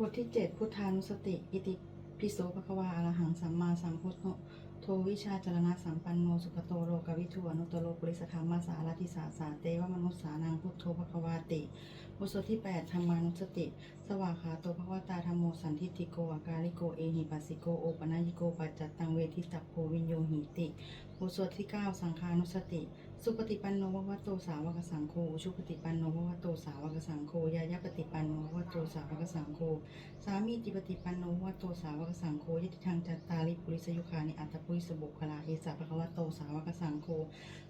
บทที่ 7 พุทธานุสติ อิติปิโสภควาอรหังสัมมาสัมพุทโธโทวิชาจรณะสัมปันโน สุขโตโลกวิทูอนุตโลปุริสธรรมสารติสาสาเตวมนุสสานังพุทโธภควาติบทสวดที่ 8 ธรรมานุสติ สวากขาโตภควตาธรรมโมสันทิฏฐิโกอาการิโกเอหิปัสสิโกโอปนายิโกปัจจัตตังเวทิตัพโพวินโยหิติบทสวดที่ 9 สังฆานุสติ สุปฏิปันโนภควโตสาวกสังโฆชุปฏิปันโนภควโตสาวกสังโฆยายาปฏิปันโนภควโตสาวกสังโฆสามีจิปฏิปันโนภควโตสาวกสังโฆยติทางจัตตาริปุริสยุคานิอัตตปุริสบุคลาเอสะภควโตสาวกสังโฆ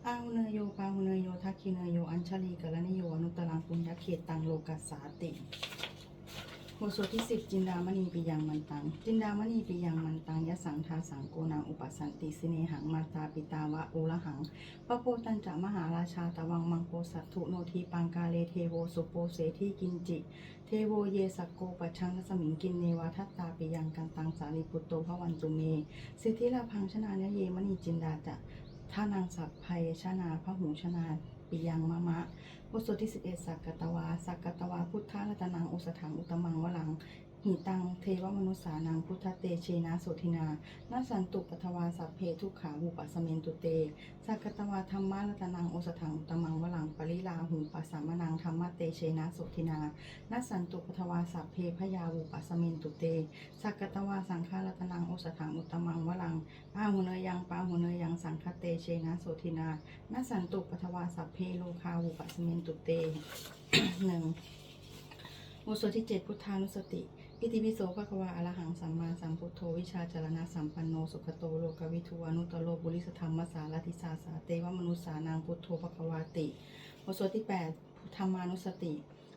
อาหุเนโยปาหุเนโยทักขิเนโยอัญชลีกะละนิโยอนุตตรังปุญญเขตตังโลกัสสาติ บทสวดที่สิบจินดามณีปิยังมันตัง จินดามณีปิยังมันตังยะสังทาสังโกนังอุปสันติสิเนหังมาตาปิตาวะโอละหังพระโพตัญจะมหาราชาตะวังมังโปสัตถุโนทีปังกาเลเทโวสุโปเสทีกินจิ เทโวเยสักโกปัชชังสมิงกินเนวาทัตตาปิยังกันตังสารีปุตโตพระวันตุเม สิทธิลาพังชนานเยมณีจินดาจะท่านางสัพภัยชนาพระหูชนา ปิยังมะมะบทสวดที่ 11 สักกตวา สักกตวา พุทธารัตนัง อุสถัง อุตมังวลัง หิตังเทวมนุสสานังพุทธเตเชนะโสทินานาสันตุปทวาสัพเพทุกขาวุปัสสเมนตุเตสักตวาธรรมะรัตนังโอสถังอุตมังวลังปริลาหุปัสสามนังธรรมะเตเชนะโสทินานัสสันตุปทวาสัพเพพยาวุปัสสเมนตุเตสักตวาสังฆารัตนังโอสถังอุตมังวลังอาหุเนยังปาหุเนยังสังคเตเชนะโสทินานัสสันตุปทวาสัพเพโลคาวุปัสสเมนตุเตหนึ่งบทสวดที่เจ็ดพุทธานุสติ อิติปิโสภควาอรหังสัมมาสัมพุทโธวิชาจารณะสัมปันโนสุขโตโลกวิทูอนุตโลบุริสธรรมสารติสาสาเตวมนุสสานางพุทโธภควาติบทสวดที่แปดธรรมานุสติ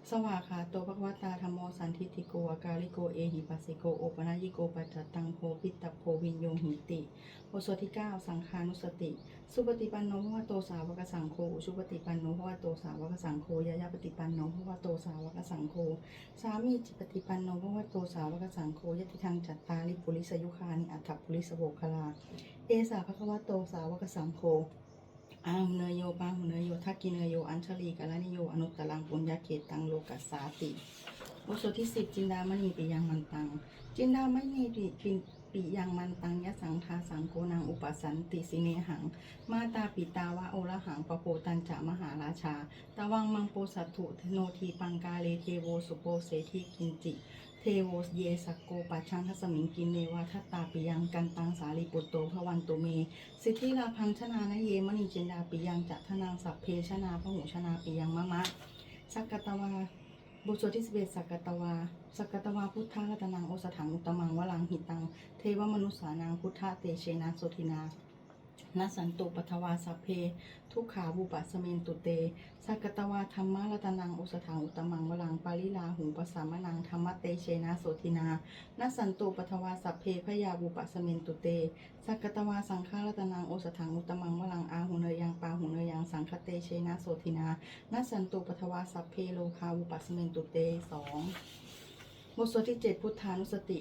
สวากขาโตภควตาธรรมโมสันทิฏฐิโกอาการิโกเอหิปัสสิโกโอปนายิโกปัจจตังโพปิตตโพวินโยหิติบทสวดที่ 9 สังฆานุสติ สุปฏิปันโนภควโตสาวกสังโฆอุชุปฏิปันโนภควโตสาวกสังโฆยายาปฏิปันโนภควโตสาวกสังโฆสามีจิปฏิปันโนภควโตสาวกสังโฆยติทางจัตตาริปุริสยุคานิอัตถปุริสโวคลา เอสาภควโตสาวกสังโฆอาหุเนยโยปาหุเนยโย ทักกิเนยโย อัญชลีกาลนิโย อนุตตรังปุญญาเขตังโลกัสสาติบทสวดที่สิบจินดามณีปิยังมันตัง จินดามณีปิปิปิยังมันตังยะสังทาสังโกนังอุปสันติสิเนหัง มาตาปิตาวะโอละหังปะโปตัญจะมหาราชา ตะวังมังโปสัตถุโนทีปังกาเลเทโวสุโปเสทีกินจิ เทโวเยสักโกปัชชังทัสมิงกินเนวาทัตตาปิยังกันตังสาลีปุตโตภวันตุเม สิทธิลาพังชนานเยมณีเจนดาปิยังจะทนางสัพเพชนาพหูชนาปิยังมะมะ สักกตวาบุตรที่สิบเอ็ดสักกตวา สักกตวาพุทธารัตนังโอสถังอุตมังวลังหิตัง เทวมนุสสานังพุทธาเตเชนะโสทินา นสันตุปัทวาสัพเพ ทุกขาบุปัสสเมนตุเต สักตวาธรรมะรัตนังโอสถังอุตมังวลังปาลิลาหุปสามนังธรรมะเตเชนะโสทินานสันตุปัทวาสัพเพพยาบุปัสสเมนตุเต สักตวาสังฆารัตนังโอสถังอุตมังวลังอาหุเนยยังปาหุเนยยังสังคเตเชนะโสทินานสันตุปัทวาสัพเพโลคาวุปัสเมนตุเตสองบทสวดที่เจ็ดพุทธานุสติ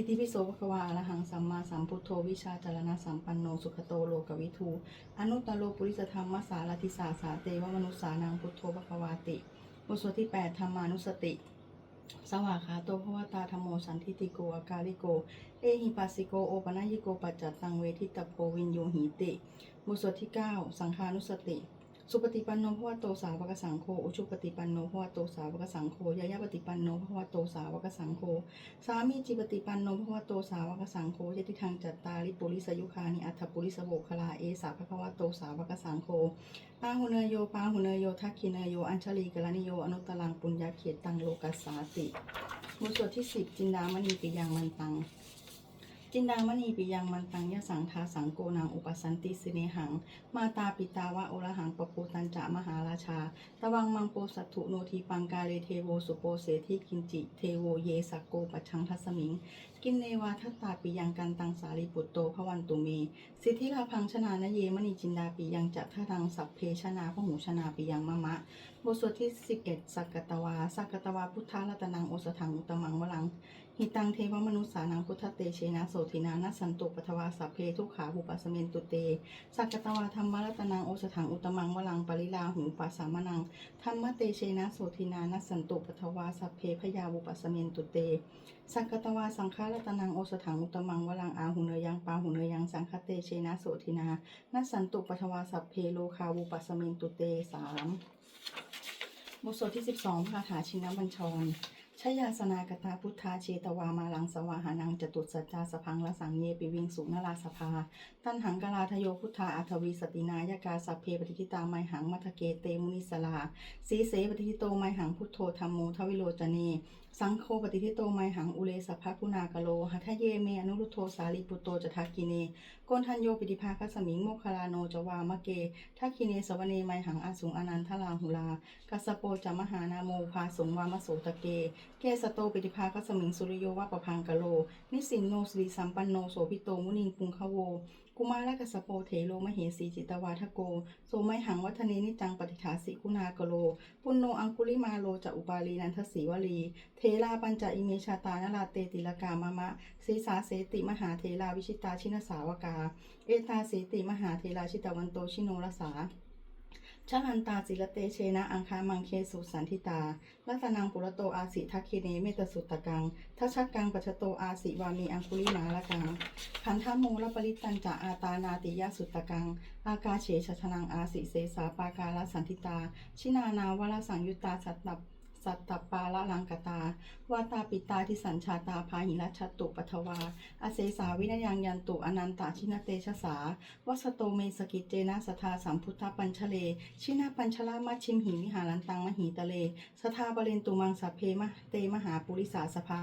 อิติปิโสภควาอรหังสัมมาสัมพุทโธวิชาจารณะสัมปันโนสุขโตโลกวิทูอนุตตโลปุริสธรรมสารติสาสาเตวมนุสานังพุทโธภควาติบทสวดที่แปดธรรมานุสติ สวากขาโตภวตาธรรมโมสันทิติโกอาการิโก เอหิปัสสิโกโอปนายิโกปัจจัตตังเวทิตโพวินโยหิติบทสวดที่ 9 สังฆานุสติ สุปฏิปันโนภวโตสาวกสังโฆอุชุปฏิปันโนภวโตสาวกสังโฆยายาปฏิปันโนภวโตสาวกสังโฆสามีจิปฏิปันโนภวโตสาวกสังโฆยติทางจัตตาริปุริสยุคานิอัตถปุริสโวคลาเอสาภควโตสาวกสังโฆปาหุเนยโยปาหุเนยโยทักขิเนยโยอัญชลีกาลนิโยอนุตตรังปุญญาเขตตังโลกัสสาติบทสวดที่สิบจินดามณีปิยังมันตัง จินดามณีปิยังมันตังยะสังทาสังโกนังอุปสันติสิเนหัง มาตาปิตาวะโอระหังปปูตันจะมหาราชา ตวังมังโปสัตถุโนทีปังกาเลเทโวสุโปเสทิกินจิ เทโวเยสักโกปัชังทัสมิงกินเนวาทัตตาปิยังกันตังสาลีปุตโตพวันตุเม สิทธิลาพังชนานเยมณีจินดาปิยังจะท่าทางสัพเพชนาพหูชนาปิยังมะมะ บทสวดที่ 11 สักกตวา สักกตวาพุทธรัตนังโอสถังอุตมังวลัง หิตังเทวมนุษสานังพุทธเตเชนะโสธินานัสันตุปทวาสัพเพทุขาบุปัสเมนตุเต สักกตวาธรรมรัตนังโอสถังอุตมังวลังปริลาหูปัสสามนังธรรมเตเชนะโสธินานัสันตุปทวาสัพเพพยาบุปัสเมนตุเต สังคตวาสังฆรัตนังโอสถังอุตมังวลังอาหุเนยังปาหุเนยังสังคเตเชนะโสธินานัสสันตุปทวาสัพเพโลคาวุปัสเมนตุเตสามบทสวดที่ 12พระคาถาชินบัญชร ชยาสนากตาพุทธาเชตวามาลังสวาหานังจตุสัจจาสพังละสังเยปิวิงสุนราสภา ตันหังกลาทโยพุทธาอัทวีสตินายกาสัพเพปฏิทิตาไมหังมัทเกเตมุนิสลาสีเสปฏิทิโตไมหังพุทโธธรรมโมทวิโลจเนสังโฆปฏิทิโตไมหังอุเลสภคุณากโลหัทเยเมอนุรุโธสาลีปุโตจทักกิเนโกนทันโยปิติภาคสมิงโมคลาโนจวามะเกทักคิเนสวเนไมหังอาสุงอนันทลาหุลากัสโปจมหานาโมภาสงวามโสตะเกเกสโตปิติภาคสมิงสุริโยวะปะพังกะโล นิสินโนสริสัมปันโนโสพิโตมุนิงคุงคโว กุมารกัสสโปเถโลมเหสีจิตวาทโก โสไมหังวัฒเนนิจังปฏิฐาสิคุณากโล ปุณโนอังคุลิมาโลจะอุบาลีนันทสีวลี เทลาปัญจอิเมชาตานราเตติลกามะมะสีสาเสติมหาเทลาวิชิตาชินสาวกา เอตาเสติมหาเทลาชิตวันโตชิโนรสา ชาลันตาจิรเตเชนะอังคามังเคสุสันทิตาลัตนังปุรโตอาสิทักคิเนเมตสุตตะกังทัชชักกังปัชโตอาสิวามีอังคุลิมาละกังขันธโมละปริตันจะอาตานาติยาสุตตะกัง อากาเฉชชนังอาสิเสสาปาการสันทิตา ชินานาวรสังยุตตาสัตตบ สัตตปาละลังกตาวาตาปิตาทิสัญชาตาพาหิรัชตุปัทวาอาเสสาวินยังยันตุอนันตาชินเตชะสาวัสโตเมสกิจเจนะสทาสัมพุทธปัญชเล ชินาปัญชลามัชิมหิวิหารันตังมหิตะเล สทาบาเนตุมังสัพเพมะเตมหาปุริสาสภา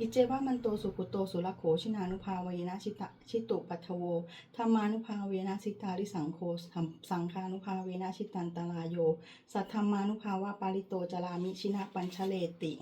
อิเจวะมันโตสุขุโตสุรโขชินานุภาเวนะชิตะชิตุปัทโวธรรมานุภาเวนะสิตาริสังโฆสัมสังฆานุภาเวนะชิตันตราโย สัทธรรมานุภาวะปาริโตจารามิชินาปัญชเลติ